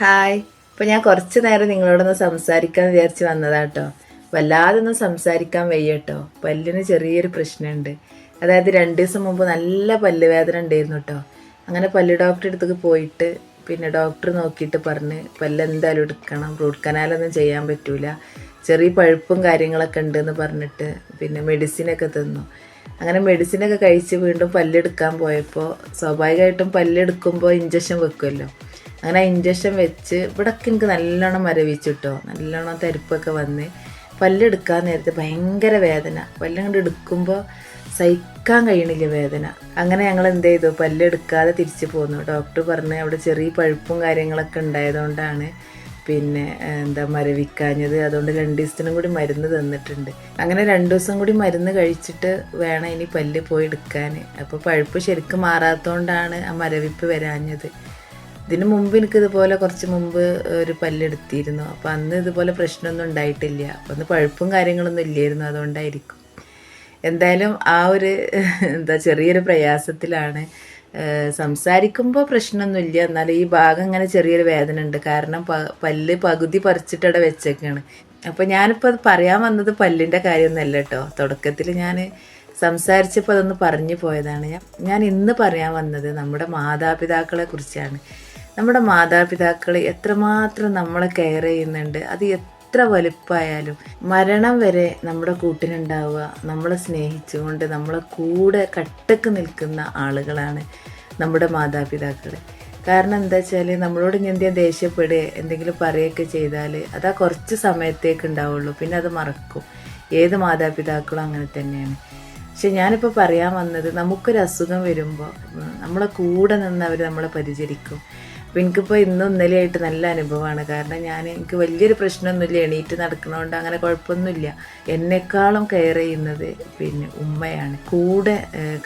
Hi. ഇപ്പൊ ഞാൻ കുറച്ച് നേരം നിങ്ങളോടൊന്ന് സംസാരിക്കാൻ വിചാരിച്ച് വന്നതാട്ടോ. വല്ലാതൊന്നും സംസാരിക്കാൻ വയ്യട്ടോ. പല്ലിന് ചെറിയൊരു പ്രശ്നമുണ്ട് അതായത് രണ്ട് ദിവസം മുമ്പ് നല്ല പല്ല് വേദന ഉണ്ടായിരുന്നു കേട്ടോ അങ്ങനെ പല്ല് ഡോക്ടറെ അടുത്തേക്ക് പോയിട്ട് പിന്നെ ഡോക്ടർ നോക്കിയിട്ട് പറഞ്ഞ് പല്ല് എന്തായാലും എടുക്കണം റൂട്ട് കനാലൊന്നും ചെയ്യാൻ പറ്റൂല. ചെറിയ പഴുപ്പും കാര്യങ്ങളൊക്കെ ഉണ്ടെന്ന് പറഞ്ഞിട്ട് പിന്നെ മെഡിസിനൊക്കെ തന്നു. അങ്ങനെ മെഡിസിനൊക്കെ കഴിച്ച് വീണ്ടും പല്ലെടുക്കാൻ പോയപ്പോൾ സ്വാഭാവികമായിട്ടും പല്ലെടുക്കുമ്പോൾ ഇഞ്ചക്ഷൻ വെക്കുമല്ലോ അങ്ങനെ ഇഞ്ചക്ഷൻ വെച്ച് ഇവിടൊക്കെ എനിക്ക് നല്ലോണം മരവിച്ചു കിട്ടോ നല്ലോണം തരിപ്പൊക്കെ വന്ന് പല്ലെടുക്കാൻ നേരത്തെ ഭയങ്കര വേദന. പല്ലങ്ങോട്ട് എടുക്കുമ്പോൾ സഹിക്കാൻ കഴിയണില്ല വേദന. അങ്ങനെ ഞങ്ങൾ എന്ത് ചെയ്തു? പല്ലെടുക്കാതെ തിരിച്ചു പോന്നു. ഡോക്ടർ പറഞ്ഞ് അവിടെ ചെറിയ പഴുപ്പും കാര്യങ്ങളൊക്കെ ഉണ്ടായതുകൊണ്ടാണ് പിന്നെ എന്താ മരവിക്കാഞ്ഞത്. അതുകൊണ്ട് രണ്ട് ദിവസത്തിനും കൂടി മരുന്ന് തന്നിട്ടുണ്ട്. അങ്ങനെ രണ്ട് ദിവസം കൂടി മരുന്ന് കഴിച്ചിട്ട് വേണം ഇനി പല്ല് പോയി എടുക്കാൻ അപ്പോൾ പഴുപ്പ് ശരിക്കും മാറാത്തതുകൊണ്ടാണ് ആ മരവിപ്പ് വരാഞ്ഞത്. ഇതിനു മുമ്പ് എനിക്ക് ഇതുപോലെ കുറച്ച് മുമ്പ് ഒരു പല്ലെടുത്തിരുന്നു. അപ്പോൾ അന്ന് ഇതുപോലെ പ്രശ്നമൊന്നും ഉണ്ടായിട്ടില്ല. അപ്പോൾ അന്ന് പഴുപ്പും കാര്യങ്ങളൊന്നും ഇല്ലായിരുന്നു. അതുകൊണ്ടായിരിക്കും. എന്തായാലും ആ ഒരു എന്താ ചെറിയൊരു പ്രയാസത്തിലാണ്. സംസാരിക്കുമ്പോൾ പ്രശ്നമൊന്നുമില്ല എന്നാലും ഈ ഭാഗം ഇങ്ങനെ ചെറിയൊരു വേദന ഉണ്ട്. കാരണം പല്ല് പകുതി പറിച്ചിട്ടവിടെ വെച്ചേക്കാണ്. അപ്പോൾ ഞാനിപ്പോൾ അത് പറയാൻ വന്നത് പല്ലിന്റെ കാര്യമൊന്നുമല്ല കേട്ടോ. തുടക്കത്തിൽ ഞാൻ സംസാരിച്ചപ്പോൾ അതൊന്ന് പറഞ്ഞു പോയതാണ്. ഞാൻ ഇന്ന് പറയാൻ വന്നത് നമ്മുടെ മാതാപിതാക്കളെ കുറിച്ചാണ്. നമ്മുടെ മാതാപിതാക്കൾ എത്രമാത്രം നമ്മളെ കെയർ ചെയ്യുന്നുണ്ട് അത് എത്ര വലുപ്പമായാലും മരണം വരെ നമ്മുടെ കൂട്ടിനുണ്ടാവുക നമ്മളെ സ്നേഹിച്ചുകൊണ്ട് നമ്മളെ കൂടെ കട്ടക്ക് നിൽക്കുന്ന ആളുകളാണ് നമ്മുടെ മാതാപിതാക്കൾ കാരണം എന്താ വെച്ചാൽ നമ്മളോട് ഇനി എന്തെങ്കിലും ദേഷ്യപ്പെടുക എന്തെങ്കിലും പറയുകയൊക്കെ ചെയ്താൽ അത് ആ കുറച്ച് സമയത്തേക്ക് ഉണ്ടാവുള്ളൂ പിന്നെ അത് മറക്കും. ഏത് മാതാപിതാക്കളും അങ്ങനെ തന്നെയാണ്. പക്ഷെ ഞാനിപ്പോൾ പറയാൻ വന്നത് നമുക്കൊരു അസുഖം വരുമ്പോൾ നമ്മളെ കൂടെ നിന്ന് അവർ നമ്മളെ പരിചരിക്കും. അപ്പോൾ എനിക്കിപ്പോൾ ഇന്നും ഇന്നലെയായിട്ട് നല്ല അനുഭവമാണ്. കാരണം ഞാൻ എനിക്ക് വലിയൊരു പ്രശ്നമൊന്നുമില്ല. എണീറ്റ് നടക്കണോണ്ട് അങ്ങനെ കുഴപ്പമൊന്നുമില്ല. എന്നെക്കാളും കെയർ ചെയ്യുന്നത് പിന്നെ ഉമ്മയാണ്. കൂടെ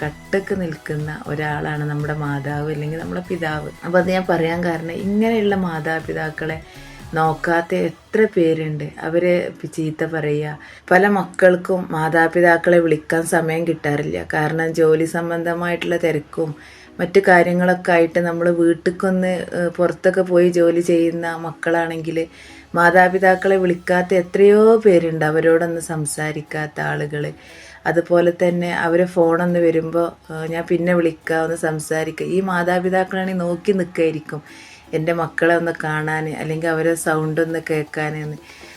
കട്ടക്ക് നിൽക്കുന്ന ഒരാളാണ് നമ്മുടെ മാതാവ് അല്ലെങ്കിൽ നമ്മുടെ പിതാവ്. അപ്പോൾ അത് ഞാൻ പറയാൻ കാരണം ഇങ്ങനെയുള്ള മാതാപിതാക്കളെ നോക്കാത്ത എത്ര പേരുണ്ട്. അവർ ചീത്ത പറയുക. പല മക്കൾക്കും മാതാപിതാക്കളെ വിളിക്കാൻ സമയം കിട്ടാറില്ല. കാരണം ജോലി സംബന്ധമായിട്ടുള്ള തിരക്കും മറ്റു കാര്യങ്ങളൊക്കെ ആയിട്ട് നമ്മൾ വീട്ടിലേക്കൊന്ന് പുറത്തൊക്കെ പോയി ജോലി ചെയ്യുന്ന മക്കളാണെങ്കിൽ മാതാപിതാക്കളെ വിളിക്കാത്ത എത്രയോ പേരുണ്ട് അവരോടൊന്ന് സംസാരിക്കാത്ത ആളുകൾ അതുപോലെ തന്നെ അവരെ ഫോണൊന്ന് വരുമ്പോൾ ഞാൻ പിന്നെ വിളിക്കാം ഒന്ന് സംസാരിക്കുക ഈ മാതാപിതാക്കളാണെങ്കിൽ നോക്കി നിൽക്കായിരിക്കും എന്റെ മക്കളെ ഒന്ന് കാണാൻ അല്ലെങ്കിൽ അവരെ സൗണ്ട് ഒന്ന് കേൾക്കാൻ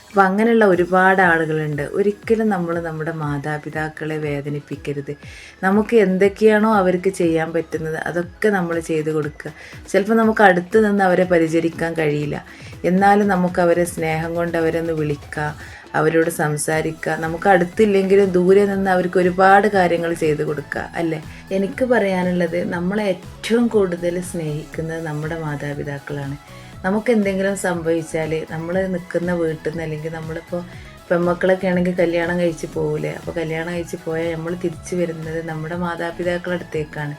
അപ്പം അങ്ങനെയുള്ള ഒരുപാട് ആളുകളുണ്ട്. ഒരിക്കലും നമ്മൾ നമ്മുടെ മാതാപിതാക്കളെ വേദനിപ്പിക്കരുത്. നമുക്ക് എന്തൊക്കെയാണോ അവർക്ക് ചെയ്യാൻ പറ്റുന്നത് അതൊക്കെ നമ്മൾ ചെയ്തു കൊടുക്കുക. ചിലപ്പോൾ നമുക്ക് അടുത്ത് നിന്ന് അവരെ പരിചരിക്കാൻ കഴിയില്ല. എന്നാലും നമുക്ക് അവരെ സ്നേഹം കൊണ്ട് അവരെ ഒന്ന് വിളിക്കുക അവരോട് സംസാരിക്കുക. നമുക്ക് അടുത്തില്ലെങ്കിലും ദൂരെ നിന്ന് അവർക്ക് ഒരുപാട് കാര്യങ്ങൾ ചെയ്തു കൊടുക്കുക അല്ലേ? എനിക്ക് പറയാനുള്ളത് നമ്മളെ ഏറ്റവും കൂടുതൽ സ്നേഹിക്കുന്നത് നമ്മുടെ മാതാപിതാക്കളാണ്. നമുക്ക് എന്തെങ്കിലും സംഭവിച്ചാൽ നമ്മൾ നിൽക്കുന്ന വീട്ടിൽ നിന്ന് അല്ലെങ്കിൽ നമ്മളിപ്പോൾ പെൺമക്കളൊക്കെ ആണെങ്കിൽ കല്യാണം കഴിച്ച് പോകില്ലേ അപ്പോൾ കല്യാണം കഴിച്ച് പോയാൽ നമ്മൾ തിരിച്ചു വരുന്നത് നമ്മുടെ മാതാപിതാക്കളുടെ അടുത്തേക്കാണ്.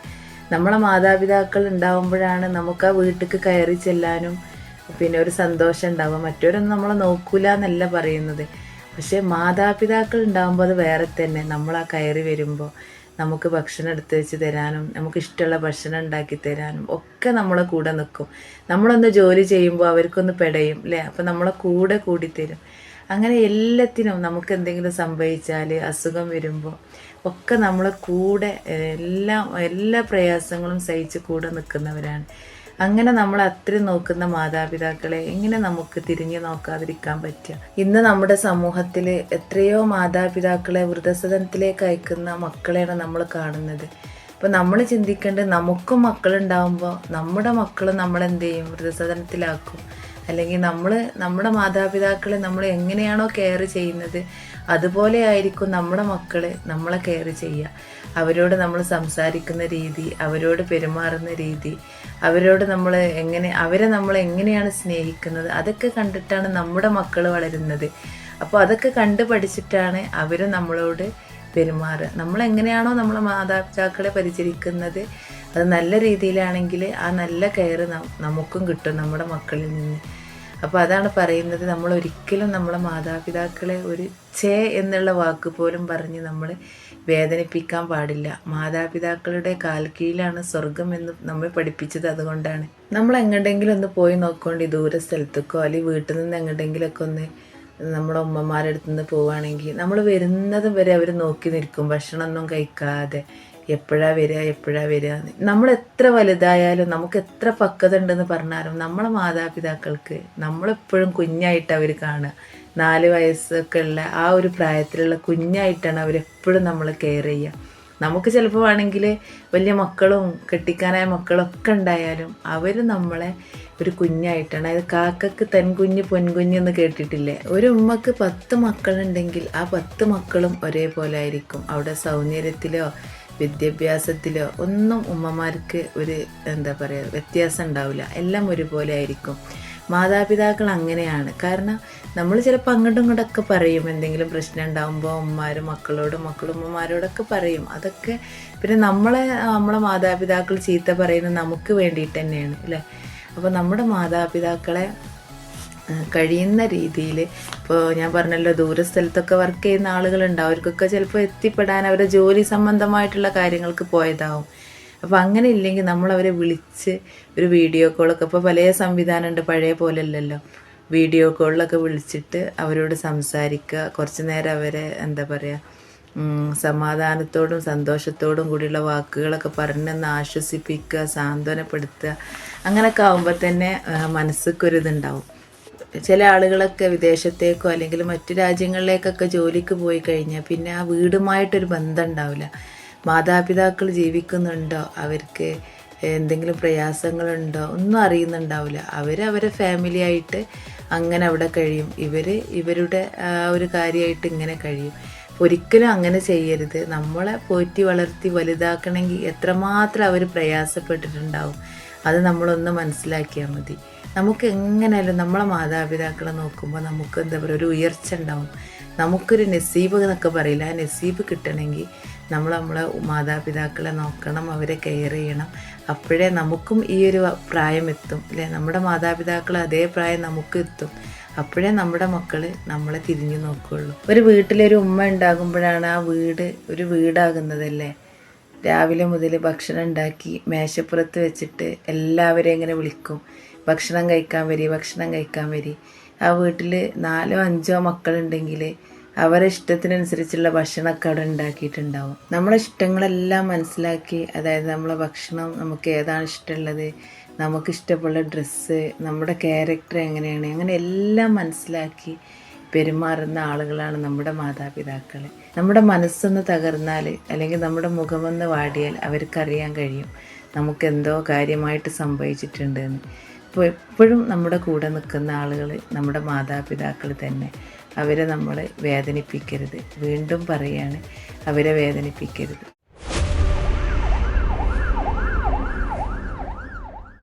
നമ്മളെ മാതാപിതാക്കൾ ഉണ്ടാവുമ്പോഴാണ് നമുക്ക് ആ വീട്ടിലേക്ക് കയറി ചെല്ലാനും പിന്നെ ഒരു സന്തോഷം ഉണ്ടാവുക. മറ്റവരൊന്നും നമ്മളെ നോക്കൂല എന്നല്ല പറയുന്നത്. പക്ഷേ മാതാപിതാക്കൾ ഉണ്ടാകുമ്പോൾ അത് വേറെ തന്നെ. നമ്മൾ ആ കയറി വരുമ്പോൾ നമുക്ക് ഭക്ഷണം എടുത്ത് വെച്ച് തരാനും നമുക്ക് ഇഷ്ടമുള്ള ഭക്ഷണം ഉണ്ടാക്കി തരാനും ഒക്കെ നമ്മളെ കൂടെ നിൽക്കും നമ്മളൊന്ന് ജോലി ചെയ്യുമ്പോൾ അവർക്കൊന്ന് പെടയും അല്ലേ അപ്പം നമ്മളെ കൂടെ കൂടി തരും. അങ്ങനെ എല്ലാത്തിനും നമുക്ക് എന്തെങ്കിലും സംഭവിച്ചാൽ അസുഖം വരുമ്പോൾ ഒക്കെ നമ്മളെ കൂടെ എല്ലാ എല്ലാ പ്രയാസങ്ങളും സഹിച്ച് കൂടെ നിൽക്കുന്നവരാണ്. അങ്ങനെ നമ്മൾ അത്രയും നോക്കുന്ന മാതാപിതാക്കളെ എങ്ങനെ നമുക്ക് തിരിഞ്ഞു നോക്കാതിരിക്കാൻ പറ്റുക? ഇന്ന് നമ്മുടെ സമൂഹത്തിൽ എത്രയോ മാതാപിതാക്കളെ വൃദ്ധസദനത്തിലേക്ക് അയക്കുന്ന മക്കളെയാണ് നമ്മൾ കാണുന്നത്. അപ്പോൾ നമ്മൾ ചിന്തിക്കേണ്ടത് നമുക്കും മക്കളുണ്ടാകുമ്പോൾ നമ്മുടെ മക്കൾ നമ്മളെന്ത് ചെയ്യും? വൃദ്ധസദനത്തിലാക്കും. അല്ലെങ്കിൽ നമ്മൾ നമ്മുടെ മാതാപിതാക്കളെ നമ്മൾ എങ്ങനെയാണോ കെയർ ചെയ്യുന്നത്? അതുപോലെ ആയിരിക്കും നമ്മുടെ മക്കൾ നമ്മളെ കെയർ ചെയ്യുക. അവരോട് നമ്മൾ സംസാരിക്കുന്ന രീതി അവരോട് പെരുമാറുന്ന രീതി അവരോട് നമ്മൾ എങ്ങനെ അവരെ നമ്മൾ എങ്ങനെയാണ് സ്നേഹിക്കുന്നത് അതൊക്കെ കണ്ടിട്ടാണ് നമ്മുടെ മക്കൾ വളരുന്നത്. അപ്പോൾ അതൊക്കെ കണ്ടു പഠിച്ചിട്ടാണ് അവർ നമ്മളോട് പെരുമാറുക. നമ്മൾ എങ്ങനെയാണോ നമ്മളെ മാതാപിതാക്കളെ പരിചരിക്കുന്നത് അത് നല്ല രീതിയിലാണെങ്കിൽ ആ നല്ല കെയർ നമുക്കും കിട്ടും നമ്മുടെ മക്കളിൽ നിന്ന്. അപ്പോൾ അതാണ് പറയുന്നത് നമ്മൾ ഒരിക്കലും നമ്മളെ മാതാപിതാക്കളെ ഒരു ചേ എന്നുള്ള വാക്ക് പോലും പറഞ്ഞ് നമ്മൾ വേദനിപ്പിക്കാൻ പാടില്ല. മാതാപിതാക്കളുടെ കാൽ കീഴിലാണ് സ്വർഗം എന്ന് നമ്മെ പഠിപ്പിച്ചത് അതുകൊണ്ടാണ്. നമ്മൾ എങ്ങോട്ടെങ്കിലും ഒന്ന് പോയി നോക്കൊണ്ട് ദൂര സ്ഥലത്തേക്കോ അല്ലെങ്കിൽ വീട്ടിൽ നിന്ന് എങ്ങോട്ടെങ്കിലൊക്കെ ഒന്ന് നമ്മുടെ ഉമ്മമാരുടെ അടുത്ത് നിന്ന് പോവുകയാണെങ്കിൽ നമ്മൾ വരുന്നതും വരെ അവർ നോക്കി നിൽക്കും. ഭക്ഷണമൊന്നും കഴിക്കാതെ എപ്പോഴാ വരിക എപ്പോഴാ വരിക. നമ്മൾ എത്ര വലുതായാലും നമുക്ക് എത്ര പക്വത ഉണ്ടെന്ന് പറഞ്ഞാലും നമ്മളെ മാതാപിതാക്കൾക്ക് നമ്മളെപ്പോഴും കുഞ്ഞായിട്ട് അവർ കാണുക. നാല് വയസ്സൊക്കെ ഉള്ള ആ ഒരു പ്രായത്തിലുള്ള കുഞ്ഞായിട്ടാണ് അവരെപ്പോഴും നമ്മൾ കെയർ ചെയ്യുക. നമുക്ക് ചിലപ്പോൾ വേണമെങ്കിൽ വലിയ മക്കളും കെട്ടിക്കാനായ മക്കളൊക്കെ ഉണ്ടായാലും അവർ നമ്മളെ ഒരു കുഞ്ഞായിട്ടാണ്. അതായത് കാക്കക്ക് തെൻകുഞ്ഞ് പൊൻകുഞ്ഞ് എന്ന് കേട്ടിട്ടില്ലേ? ഒരു ഉമ്മക്ക് പത്ത് മക്കളുണ്ടെങ്കിൽ ആ പത്ത് മക്കളും ഒരേപോലെ ആയിരിക്കും. അവിടെ സൗന്ദര്യത്തിലോ വിദ്യാഭ്യാസത്തിലോ ഒന്നും ഉമ്മമാർക്ക് ഒരു എന്താ പറയുക വ്യത്യാസം ഉണ്ടാവില്ല. എല്ലാം ഒരുപോലെ ആയിരിക്കും. മാതാപിതാക്കൾ അങ്ങനെയാണ്. കാരണം നമ്മൾ ചിലപ്പോൾ അങ്ങോട്ടും ഇങ്ങോട്ടൊക്കെ പറയും. എന്തെങ്കിലും പ്രശ്നം ഉണ്ടാകുമ്പോൾ അമ്മമാർ മക്കളോടും മക്കളുമ്മമാരോടൊക്കെ പറയും. അതൊക്കെ പിന്നെ നമ്മളെ നമ്മളെ മാതാപിതാക്കൾ ചീത്ത പറയുന്നത് നമുക്ക് വേണ്ടിയിട്ട് തന്നെയാണ് അല്ലേ? അപ്പോൾ നമ്മുടെ മാതാപിതാക്കളെ കഴിയുന്ന രീതിയിൽ ഇപ്പോൾ ഞാൻ പറഞ്ഞല്ലോ ദൂരസ്ഥലത്തൊക്കെ വർക്ക് ചെയ്യുന്ന ആളുകളുണ്ട് അവർക്കൊക്കെ ചിലപ്പോൾ എത്തിപ്പെടാൻ അവരുടെ ജോലി സംബന്ധമായിട്ടുള്ള കാര്യങ്ങൾക്ക് പോയതാവും. അപ്പോൾ അങ്ങനെ ഇല്ലെങ്കിൽ നമ്മൾ അവരെ വിളിച്ച് ഒരു വീഡിയോ കോളൊക്കെ ഇപ്പോൾ പല സംവിധാനമുണ്ട് പഴയ പോലെ അല്ലല്ലോ. വീഡിയോ കോളിലൊക്കെ വിളിച്ചിട്ട് അവരോട് സംസാരിക്കുക. കുറച്ച് നേരം അവരെ എന്താ പറയുക സമാധാനത്തോടും സന്തോഷത്തോടും കൂടിയുള്ള വാക്കുകളൊക്കെ പറഞ്ഞൊന്ന് ആശ്വസിപ്പിക്കുക സാന്ത്വനപ്പെടുത്തുക. അങ്ങനെയൊക്കെ ആകുമ്പോൾ തന്നെ മനസ്സിക്കൊരിതുണ്ടാവും ചില ആളുകളൊക്കെ വിദേശത്തേക്കോ അല്ലെങ്കിൽ മറ്റു രാജ്യങ്ങളിലേക്കൊക്കെ ജോലിക്ക് പോയി കഴിഞ്ഞാൽ പിന്നെ ആ വീടുമായിട്ടൊരു ബന്ധം ഉണ്ടാവില്ല. മാതാപിതാക്കൾ ജീവിക്കുന്നുണ്ടോ? അവർക്ക് എന്തെങ്കിലും പ്രയാസങ്ങളുണ്ടോ? ഒന്നും അറിയുന്നുണ്ടാവില്ല. അവർ അവരെ ഫാമിലി ആയിട്ട് അങ്ങനെ അവിടെ കഴിയും. ഇവർ ഇവരുടെ ഒരു കാര്യമായിട്ട് ഇങ്ങനെ കഴിയും. ഒരിക്കലും അങ്ങനെ ചെയ്യരുത്. നമ്മളെ പോറ്റി വളർത്തി വലുതാക്കണമെങ്കിൽ എത്രമാത്രം അവർ പ്രയാസപ്പെട്ടിട്ടുണ്ടാവും. അത് നമ്മളൊന്ന് മനസ്സിലാക്കിയാൽ മതി. നമുക്ക് എങ്ങനെയാലും നമ്മളെ മാതാപിതാക്കളെ നോക്കുമ്പോൾ നമുക്ക് എന്താ പറയുക ഒരു ഉയർച്ച ഉണ്ടാവും. നമുക്കൊരു നസീബ് എന്നൊക്കെ പറയില്ല? ആ നസീബ് കിട്ടണമെങ്കിൽ നമ്മൾ നമ്മളെ മാതാപിതാക്കളെ നോക്കണം അവരെ കെയർ ചെയ്യണം. അപ്പോഴേ നമുക്കും ഈ ഒരു പ്രായം എത്തും അല്ലേ? നമ്മുടെ മാതാപിതാക്കൾ അതേ പ്രായം നമുക്ക് എത്തും. അപ്പോഴേ നമ്മുടെ മക്കൾ നമ്മളെ തിരിഞ്ഞു നോക്കുകയുള്ളൂ ഒരു വീട്ടിലൊരു ഉമ്മ ഉണ്ടാകുമ്പോഴാണ് ആ വീട് ഒരു വീടാകുന്നതല്ലേ? രാവിലെ മുതൽ ഭക്ഷണം ഉണ്ടാക്കി മേശപ്പുറത്ത് വെച്ചിട്ട് എല്ലാവരെയും ഇങ്ങനെ വിളിക്കും. ഭക്ഷണം കഴിക്കാൻ വരി ഭക്ഷണം കഴിക്കാൻ വരി. ആ വീട്ടിൽ നാലോ അഞ്ചോ മക്കളുണ്ടെങ്കിൽ അവരെ ഇഷ്ടത്തിനനുസരിച്ചുള്ള ഭക്ഷണമൊക്കെ അവിടെ ഉണ്ടാക്കിയിട്ടുണ്ടാവും. നമ്മളെ ഇഷ്ടങ്ങളെല്ലാം മനസ്സിലാക്കി അതായത് നമ്മളെ ഭക്ഷണം നമുക്ക് ഏതാണ് ഇഷ്ടമുള്ളത് നമുക്ക് ഇഷ്ടമുള്ള ഡ്രസ്സ് നമ്മുടെ ക്യാരക്ടർ എങ്ങനെയാണ് അങ്ങനെ എല്ലാം മനസ്സിലാക്കി പെരുമാറുന്ന ആളുകളാണ് നമ്മുടെ മാതാപിതാക്കൾ നമ്മുടെ മനസ്സൊന്ന് തകർന്നാൽ അല്ലെങ്കിൽ നമ്മുടെ മുഖമൊന്ന് വാടിയാൽ അവർക്കറിയാൻ കഴിയും നമുക്ക് എന്തോ കാര്യമായിട്ട് സംഭവിച്ചിട്ടുണ്ടെന്ന്. അപ്പോൾ എപ്പോഴും നമ്മുടെ കൂടെ നിൽക്കുന്ന ആളുകൾ നമ്മുടെ മാതാപിതാക്കൾ തന്നെ. അവരെ നമ്മളെ വേദനിപ്പിക്കരുത്. വീണ്ടും പറയാണ് അവരെ വേദനിപ്പിക്കരുത്.